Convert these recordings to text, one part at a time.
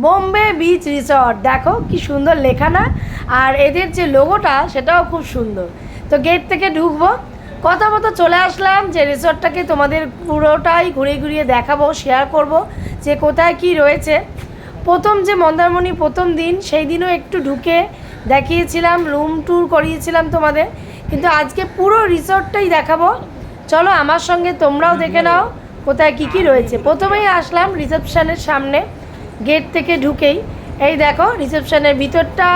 Bombay beach resort দেখো কি সুন্দর লেখা না আর এদের যে লোগোটা সেটাও খুব সুন্দর। তো গেট থেকে ঢুকবো। কথা মতো চলে আসলাম যে রিসর্টটাকে তোমাদের পুরোটাই ঘুরিয়ে ঘুরিয়ে দেখাবো শেয়ার করব যে কোথায় কি রয়েছে। প্রথম যে মন্দারমণি, প্রথম দিন, সেই দিনও একটু ঢুকে দেখিয়েছিলাম রুম ট্যুর করিয়েছিলাম তোমাদের। কিন্তু আজকে পুরো রিসর্টটাই দেখাবো। চলো আমার সঙ্গে তোমরাও দেখে নাও কোথায় কি কি রয়েছে। প্রথমেই আসলাম রিসেপশনের সামনে। গেট থেকে ঢুকেই, এই দেখো রিসেপশনের ভিতরটা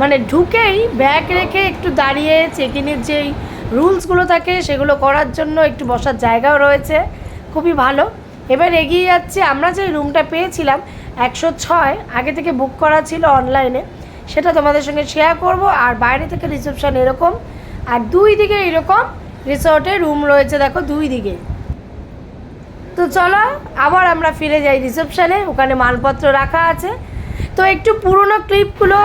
মানে ঢুকেই ব্যাগ রেখে একটু দাঁড়িয়ে চেক ইনের যেই রুলসগুলো থাকে সেগুলো করার জন্য একটু বসার জায়গাও রয়েছে, খুবই ভালো। এবার এগিয়ে যাচ্ছে, আমরা যে রুমটা পেয়েছিলাম একশো ছয়, আগে থেকে বুক করা ছিল অনলাইনে সেটা তোমাদের সঙ্গে শেয়ার করব। আর বাইরে থেকে রিসেপশন এরকম, আর দুই দিকে এরকম রিসর্টে রুম রয়েছে, দেখো দুই দিকে। তো চলো, আবার আমরা ফিরে যাই রিসেপশনে, ওখানে মালপত্র রাখা আছে। তো একটু পুরনো ক্লিপগুলো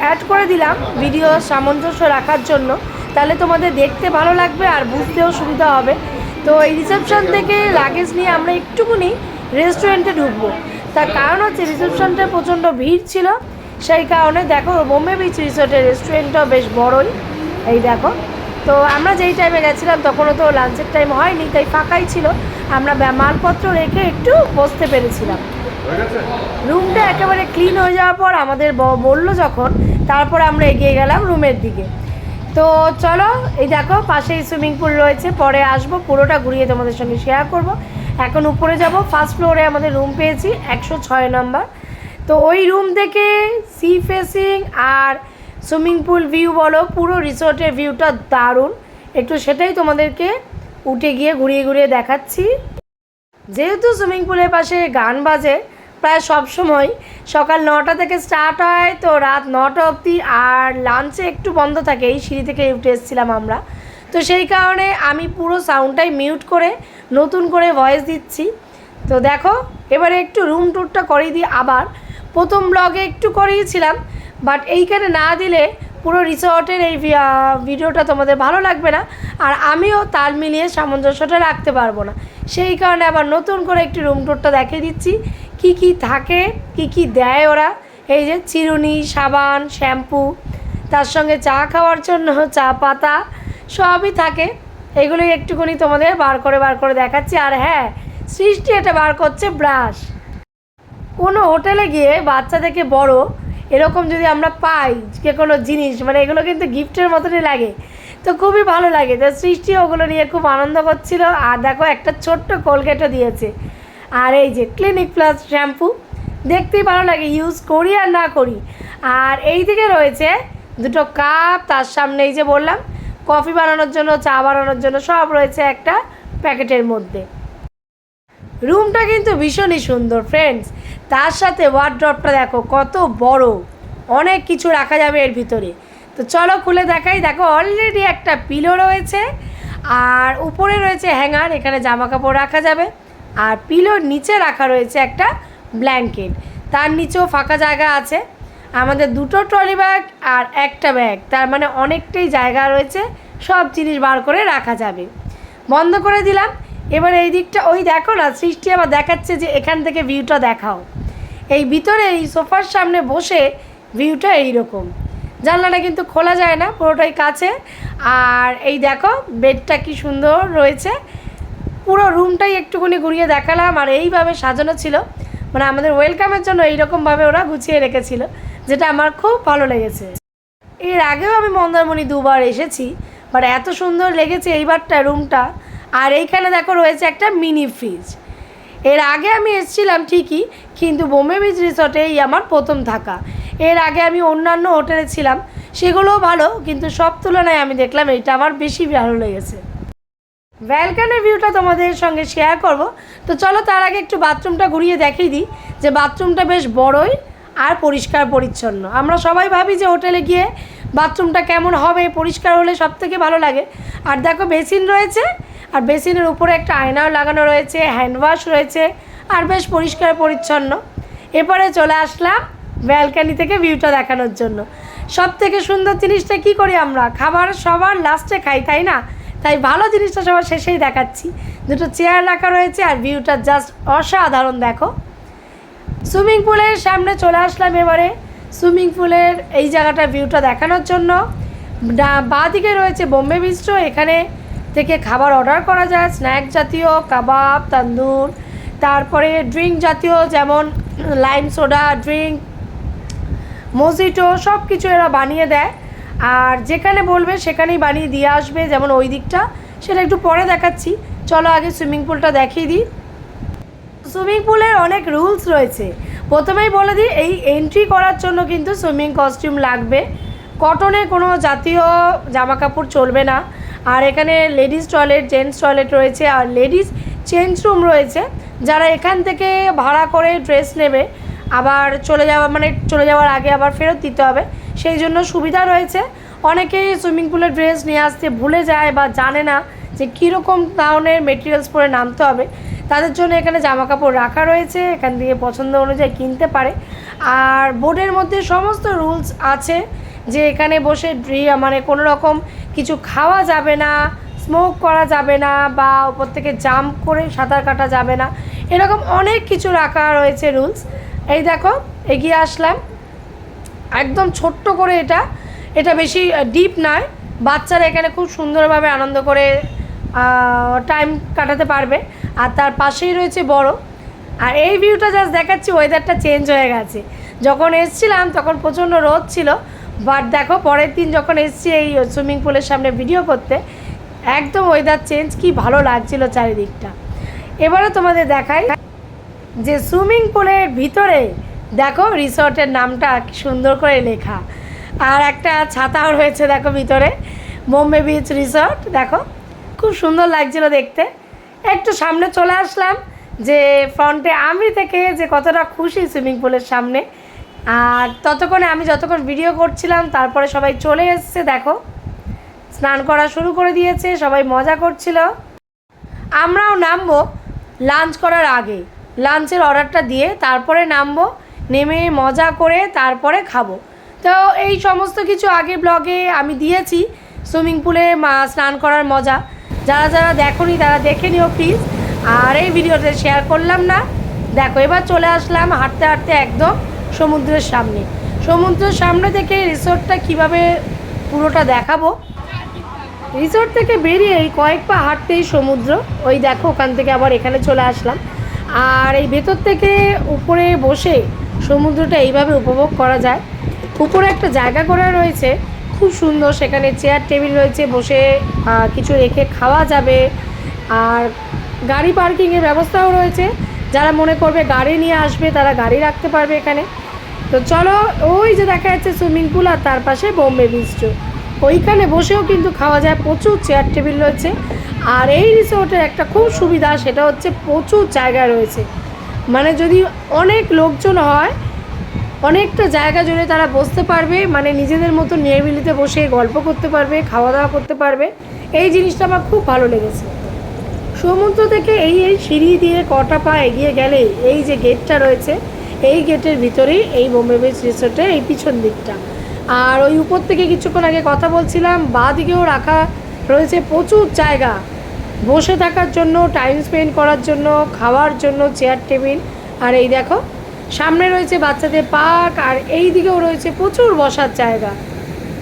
অ্যাড করে দিলাম ভিডিও সামঞ্জস্য রাখার জন্য। তাহলে তোমাদের দেখতে ভালো লাগবে আর বুঝতেও সুবিধা হবে। তো এই রিসেপশন থেকে লাগেজ নিয়ে আমরা একটুকুনি রেস্টুরেন্টে ঢুকবো। তার কারণ হচ্ছে রিসেপশনটা প্রচণ্ড ভিড় ছিল। সেই কারণে দেখো, বোম্বে বিচ রিসোর্টের রেস্টুরেন্টটাও বেশ বড়ই। এই দেখো তো আমরা যেই টাইমে গেছিলাম তখনও তো লাঞ্চের টাইম হয়নি তাই ফাঁকাই ছিল। আমরা মালপত্র রেখে একটু বসতে পেরেছিলাম। রুমটা একেবারে ক্লিন হয়ে যাওয়ার পর আমাদের ব- বলল যখন তারপর আমরা এগিয়ে গেলাম রুমের দিকে। তো চলো এই দেখো পাশেই সুইমিং পুল রয়েছে। পরে আসব পুরোটা ঘুরিয়ে তোমাদের সঙ্গে শেয়ার করব। এখন উপরে যাব ফার্স্ট ফ্লোরে আমাদের রুম পেয়েছি একশো ছয় নম্বর তো ওই রুম থেকে সি ফেসিং আর সুইমিং পুল ভিউ বলো, পুরো রিসোর্টের ভিউটা দারুণ। একটু সেটাই তোমাদেরকে উঠে গিয়ে ঘুরিয়ে ঘুরিয়ে দেখাচ্ছি। যেহেতু সুইমিং পুলের পাশে গান বাজে, প্রায় সব সময় সকাল নটা থেকে স্টার্ট হয়, তো রাত নটা অবধি আর লাঞ্চে একটু বন্ধ থাকে, এই সিঁড়ি থেকে উঠে এসেছিলাম আমরা। তো সেই কারণে আমি পুরো সাউন্ডটাই মিউট করে নতুন করে ভয়েস দিচ্ছি। তো দেখো, এবারে একটু রুম ট্যুরটা করিয়ে দিই আবার। প্রথম ব্লগে একটু করিয়েছিলাম বাট এইখানে না দিলে পুরো রিসর্টের এই ভিডিওটা তোমাদের ভালো লাগবে না। আর আমিও তাল মিলিয়ে সামঞ্জস্যটা রাখতে পারব না। সেই কারণে আবার নতুন করে একটি রুম টুরটা দেখিয়ে দিচ্ছি। কি কি থাকে, কি কি দেয় ওরা। এই যে চিরুনি, সাবান, শ্যাম্পু, তার সঙ্গে চা খাওয়ার জন্য চা পাতা, সবই থাকে। এগুলোই একটুখানি তোমাদের বার করে বার করে দেখাচ্ছি। আর হ্যাঁ সৃষ্টি এটা বার করছে ব্রাশ। কোনো হোটেলে গিয়ে বাচ্চা থেকে বড় এরকম যদি আমরা পাই যে কোনো জিনিস মানে এগুলো কিন্তু গিফটের মতনই লাগে। তো খুবই ভালো লাগে। তো সৃষ্টি ওগুলো নিয়ে খুব আনন্দ করছিল। আর দেখো, একটা ছোট্ট কোলগেটও দিয়েছে। আর এই যে ক্লিনিক প্লাস শ্যাম্পু দেখতেই ভালো লাগে ইউজ করি আর না করি। আর এই দিকে রয়েছে দুটো কাপ তার সামনে এই যে বললাম কফি বানানোর জন্য, চা বানানোর জন্য সব রয়েছে একটা প্যাকেটের মধ্যে। রুমটা কিন্তু ভীষণই সুন্দর ফ্রেন্ডস তার সাথে ওয়ার্ড্রপটা দেখো, কত বড়। অনেক কিছু রাখা যাবে এর ভিতরে। তো চলো খুলে দেখাই। দেখো অলরেডি একটা পিলো রয়েছে, আর উপরে রয়েছে হ্যাঙ্গার এখানে জামা কাপড় রাখা যাবে, আর পিলোর নিচে রাখা রয়েছে একটা ব্ল্যাঙ্কেট তার নিচেও ফাঁকা জায়গা আছে। আমাদের দুটো ট্রলি ব্যাগ আর একটা ব্যাগ তার মানে অনেকটাই জায়গা রয়েছে, সব জিনিস বার করে রাখা যাবে। বন্ধ করে দিলাম। এবার এই দিকটা, ওই দেখো না, সৃষ্টি আবার দেখাচ্ছে যে এখান থেকে ভিউটা দেখাও। এই ভিতরে এই সোফার সামনে বসে ভিউটা এইরকম। জানলাটা কিন্তু খোলা যায় না, পুরোটাই কাছে। আর এই দেখো, বেডটা কি সুন্দর রয়েছে। পুরো রুমটাই একটুখানি ঘুরিয়ে দেখালাম, আর এইভাবে সাজানো ছিল। মানে আমাদের ওয়েলকামের জন্য এইরকমভাবে ওরা গুছিয়ে রেখেছিল, যেটা আমার খুব ভালো লেগেছে। এর আগেও আমি মন্দারমণি দুবার এসেছি, বাট এত সুন্দর লেগেছে এইবারটা রুমটা। আর এইখানে দেখো রয়েছে একটা মিনি ফ্রিজ। এর আগে আমি এসেছিলাম ঠিকই, কিন্তু বোম্বে বিচ রিসর্টে এই আমার প্রথম থাকা। এর আগে আমি অন্যান্য হোটেলে ছিলাম, সেগুলোও ভালো, কিন্তু সব তুলনায় আমি দেখলাম এইটা আমার বেশি ভালো লেগেছে। ব্যালকানের ভিউটা তোমাদের সঙ্গে শেয়ার করব। তো চলো তার আগে একটু বাথরুমটা ঘুরিয়ে দেখিয়ে দিই, যে বাথরুমটা বেশ বড়ই আর পরিষ্কার পরিচ্ছন্ন। আমরা সবাই ভাবি যে হোটেলে গিয়ে বাথরুমটা কেমন হবে, পরিষ্কার হলে সব থেকে ভালো লাগে। আর দেখো বেসিন রয়েছে, আর বেসিনের উপরে একটা আয়নাও লাগানো রয়েছে, হ্যান্ড ওয়াশ রয়েছে, আর বেশ পরিষ্কার পরিচ্ছন্ন। এরপরে চলে আসলাম ব্যালকানি থেকে ভিউটা দেখানোর জন্য। সব থেকে সুন্দর জিনিসটা কি করি আমরা? খাবার সবার লাস্টে খাই, তাই না? তাই ভালো জিনিসটা সবার শেষেই দেখাচ্ছি। দুটো চেয়ার রাখা রয়েছে, আর ভিউটা জাস্ট অসাধারণ, দেখো। সুইমিং পুলের সামনে চলে আসলাম এবারে। সুইমিং পুলের এই জায়গাটা ভিউটা দেখানোর জন্য। বাঁ দিকে রয়েছে বোম্বে বিস্ট্রো এখানে থেকে খাবার অর্ডার করা যায়, স্ন্যাক জাতীয়, কাবাব, তান্দুর, তারপরে ড্রিঙ্ক জাতীয় যেমন লাইম সোডা, ড্রিঙ্ক, মজিটো সব কিছু এরা বানিয়ে দেয়। আর যেখানে বলবে সেখানেই বানিয়ে দিয়ে আসবে, যেমন ওই দিকটা। সেটা একটু পরে দেখাচ্ছি। চলো আগে সুইমিং পুলটা দেখিয়ে দিই। সুইমিং পুলের অনেক রুলস রয়েছে। প্রথমেই বলে দিই, এই এন্ট্রি করার জন্য কিন্তু সুইমিং কস্টিউম লাগবে। কটনে কোনো জাতীয় জামা কাপড় চলবে না। আর এখানে লেডিস টয়লেট জেন্টস টয়লেট রয়েছে। আর লেডিস চেঞ্জ রুম রয়েছে। যারা এখান থেকে ভাড়া করে ড্রেস নেবে, আবার চলে যাওয়া মানে চলে যাওয়ার আগে আবার ফেরত দিতে হবে। সেই জন্য সুবিধা রয়েছে। অনেকেই সুইমিং পুলের ড্রেস নিয়ে আসতে ভুলে যায় বা জানে না যে কীরকম ধরনের মেটেরিয়ালস পরে নামতে হবে। তাদের জন্য এখানে জামা কাপড় রাখা রয়েছে, এখান থেকে পছন্দ অনুযায়ী কিনতে পারে। আর বোর্ডের মধ্যে সমস্ত রুলস আছে যে এখানে বসে মানে কোনো রকম কিছু খাওয়া যাবে না, স্মোক করা যাবে না বা ওপর থেকে জাম্প করে সাঁতার কাটা যাবে না। এরকম অনেক কিছু রাখা রয়েছে রুলস। এই দেখো, এগিয়ে আসলাম। একদম ছোট্ট করে এটা। এটা বেশি ডিপ নয়। বাচ্চারা এখানে খুব সুন্দরভাবে আনন্দ করে টাইম কাটাতে পারবে। আর তার পাশেই রয়েছে বড়। আর এই ভিউটা জাস্ট দেখাচ্ছি ওয়েদারটা চেঞ্জ হয়ে গেছে। যখন এসছিলাম, তখন প্রচণ্ড রোদ ছিল। বাট দেখো, পরের দিন যখন এসছি এই সুইমিং পুলের সামনে ভিডিও করতে, একদম ওয়েদার চেঞ্জ কি ভালো লাগছিল চারিদিকটা। এবারে তোমাদের দেখাই যে সুইমিং পুলের ভিতরে, দেখো রিসর্টের নামটা কি সুন্দর করে লেখা। আর একটা ছাতাও রয়েছে, দেখো ভিতরে। বোম্বে বিচ রিসর্ট দেখো। খুব সুন্দর লাগছিল দেখতে। একটু সামনে চলে আসলাম যে ফ্রন্টে আমি থেকে যে কতটা খুশি সুইমিং পুলের সামনে। আর ততক্ষণে আমি যতক্ষণ ভিডিও করছিলাম, তারপরে সবাই চলে এসছে, দেখো। স্নান করা শুরু করে দিয়েছে, সবাই মজা করছিল। আমরাও নামবো লাঞ্চ করার আগে। লাঞ্চের অর্ডারটা দিয়ে তারপরে নামবো, নেমে মজা করে তারপরে খাব। তো এই সমস্ত কিছু আগে ব্লগে আমি দিয়েছি, সুইমিং পুলে স্নান করার মজা। যারা যারা দেখোনি তারা দেখে নিও প্লিজ আর এই ভিডিওতে শেয়ার করলাম না। দেখো, এবার চলে আসলাম হাঁটতে হাঁটতে একদম সমুদ্রের সামনে। সমুদ্রের সামনে থেকে রিসোর্টটা কীভাবে পুরোটা দেখাবো? রিসোর্ট থেকে বেরিয়ে এই কয়েক পা হাঁটতেই সমুদ্র। ওই দেখো, ওখান থেকে আবার এখানে চলে আসলাম। আর এই ভেতর থেকে উপরে বসে সমুদ্রটা এইভাবে উপভোগ করা যায়। উপরে একটা জায়গা করা রয়েছে। খুব সুন্দর, সেখানে চেয়ার টেবিল রয়েছে, বসে কিছু রেখে খাওয়া যাবে। আর গাড়ি পার্কিংয়ের ব্যবস্থাও রয়েছে। যারা মনে করবে গাড়ি নিয়ে আসবে, তারা গাড়ি রাখতে পারবে এখানে। তো চলো, ওই যে দেখা যাচ্ছে সুইমিং পুল আর তার পাশে বোম্বে বিস্ট্রো ওইখানে বসেও কিন্তু খাওয়া যায়, প্রচুর চেয়ার টেবিল রয়েছে। আর এই রিসোর্টের একটা খুব সুবিধা, সেটা হচ্ছে প্রচুর জায়গা রয়েছে। মানে যদি অনেক লোকজন হয় অনেকটা জায়গা জুড়ে তারা বসতে পারবে মানে নিজেদের মতো নিরিবিলিতে বসে গল্প করতে পারবে খাওয়া দাওয়া করতে পারবে। এই জিনিসটা আমার খুব ভালো লেগেছে। সমুদ্র থেকে এই এই সিঁড়ি দিয়ে কটা পা এগিয়ে গেলে এই যে গেটটা রয়েছে, এই গেটের ভিতরেই এই বোম্বে বিচ রিসোর্টে এই পিছন দিকটা। আর ওই উপর থেকে কিছুক্ষণ আগে কথা বলছিলাম বাঁ দিকেও রাখা রয়েছে প্রচুর জায়গা। বসে থাকার জন্য টাইম স্পেন্ড করার জন্য, খাওয়ার জন্য চেয়ার টেবিল আর এই দেখো সামনে রয়েছে বাচ্চাদের পার্ক আর এই দিকেও রয়েছে প্রচুর বসার জায়গা।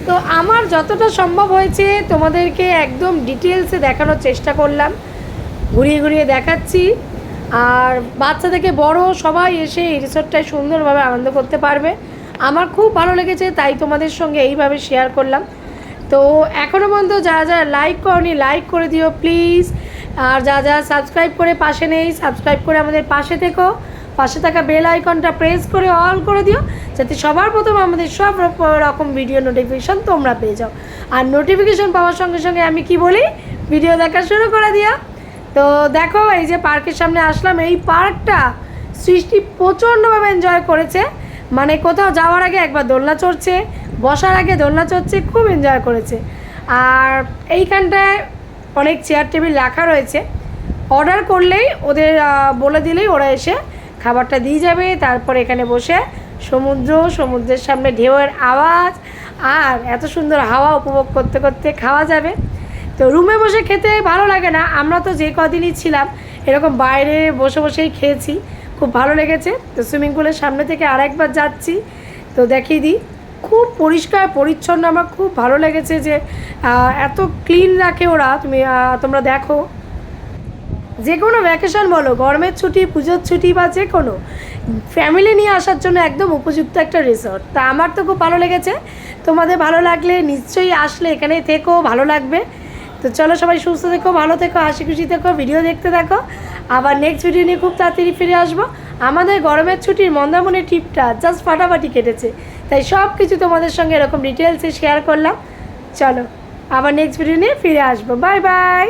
তো আমার যতটা সম্ভব হয়েছে তোমাদেরকে একদম ডিটেলসে দেখানোর চেষ্টা করলাম। ঘুরিয়ে ঘুরিয়ে দেখাচ্ছি। আর বাচ্চা থেকে বড় সবাই এসে এই রিসোর্টটায় সুন্দরভাবে আনন্দ করতে পারবে। আমার খুব ভালো লেগেছে, তাই তোমাদের সঙ্গে এইভাবে শেয়ার করলাম। তো এখনও পর্যন্ত যারা যারা লাইক করনি লাইক করে দিও প্লিজ আর যা যা সাবস্ক্রাইব করে পাশে নেই সাবস্ক্রাইব করে আমাদের পাশে থেকো। পাশে থাকা বেল আইকনটা প্রেস করে অল করে দিও, যাতে সবার প্রথম আমাদের সব রকম ভিডিও নোটিফিকেশন তোমরা পেয়ে যাও। আর নোটিফিকেশন পাওয়ার সঙ্গে সঙ্গে আমি কি বলি? ভিডিও দেখা শুরু করে দিও। তো দেখো, এই যে পার্কের সামনে আসলাম, এই পার্কটা সৃষ্টি প্রচণ্ডভাবে এনজয় করেছে। মানে কোথাও যাওয়ার আগে একবার দোলনা চড়ছে, বসার আগে দোলনা চড়ছে, খুব এনজয় করেছে। আর এইখানটায় অনেক চেয়ার টেবিল রাখা রয়েছে। অর্ডার করলেই ওদের বলে দিলেই ওরা এসে খাবারটা দিয়ে যাবে, তারপর এখানে বসে সমুদ্র, সমুদ্রের সামনে ঢেউয়ের আওয়াজ, আর এত সুন্দর হাওয়া উপভোগ করতে করতে খাওয়া যাবে। তো রুমে বসে খেতে ভালো লাগে না, আমরা তো যে কদিনই ছিলাম, এরকম বাইরে বসে বসেই খেয়েছি, খুব ভালো লেগেছে। তো সুইমিং পুলের সামনে থেকে আরেকবার যাচ্ছি, তো দেখিয়ে দিই। খুব পরিষ্কার, পরিচ্ছন্ন, আমার খুব ভালো লেগেছে যে এত ক্লিন রাখে ওরা, তুমি তোমরা দেখো। যে কোনো ভ্যাকেশন বলো, গরমের ছুটি, পুজোর ছুটি বা যে কোনো ফ্যামিলি নিয়ে আসার জন্য একদম উপযুক্ত একটা রিসর্ট তা আমার তো খুব ভালো লেগেছে। তোমাদের ভালো লাগলে নিশ্চয়ই আসলে এখানে থেকো, ভালো লাগবে। তো চলো সবাই সুস্থ থেকো, ভালো থেকো, হাসি খুশি থেকো ভিডিও দেখতে থাকো। আবার নেক্সট ভিডিও নিয়ে খুব তাড়াতাড়ি ফিরে আসব। আমাদের গরমের ছুটির মন্দারমণি ট্রিপটা জাস্ট ফাটাফাটি কেটেছে। তাই সব কিছু তোমাদের সঙ্গে এরকম ডিটেলসে শেয়ার করলাম। চলো, আবার নেক্সট ভিডিও নিয়ে ফিরে আসব। Bye bye